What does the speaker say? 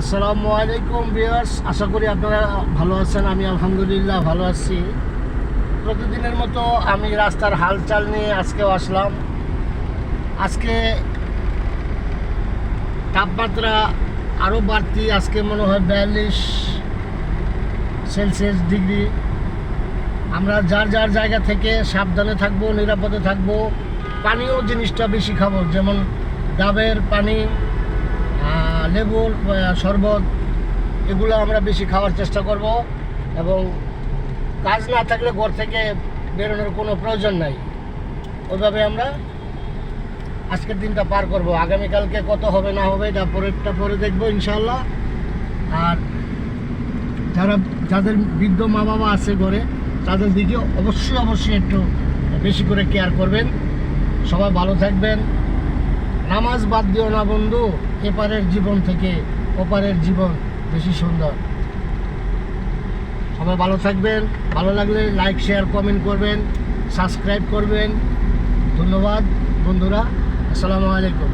আসসালামু আলাইকুম ভিউয়ার্স, আশা করি আপনারা ভালো আছেন, আমি আলহামদুলিল্লাহ ভালো আছি। প্রতিদিনের মতো আমি রাস্তার হালচাল নিয়ে আজকেও আসলাম। আজকে তাপমাত্রা আরও বাড়তি, আজকে মনে হয় বিয়াল্লিশ সেলসিয়াস ডিগ্রি। আমরা যার যার জায়গা থেকে সাবধানে থাকব, নিরাপদে থাকব, পানীয় জিনিসটা বেশি খাব, যেমন ডাবের পানি লেবুর শরবত, এগুলো আমরা বেশি খাওয়ার চেষ্টা করব এবং কাজ না থাকলে ঘর থেকে বেরোনোর কোনো প্রয়োজন নাই। ওইভাবে আমরা আজকের দিনটা পার করব। আগামীকালকে কত হবে না হবে এটা পরেরটা পরে দেখব ইনশাল্লাহ আর যারা, যাদের বৃদ্ধ মা বাবা আছে ঘরে, তাদের দিকে অবশ্যই অবশ্যই একটু বেশি করে কেয়ার করবেন। সবাই ভালো থাকবেন। নামাজ বাদ দিও না বন্ধু, এপারের জীবন থেকে ওপারের জীবন বেশি সুন্দর। সবাই ভালো থাকবেন, ভালো লাগলে লাইক শেয়ার কমেন্ট করবেন সাবস্ক্রাইব করবেন। ধন্যবাদ বন্ধুরা, আসসালামু আলাইকুম।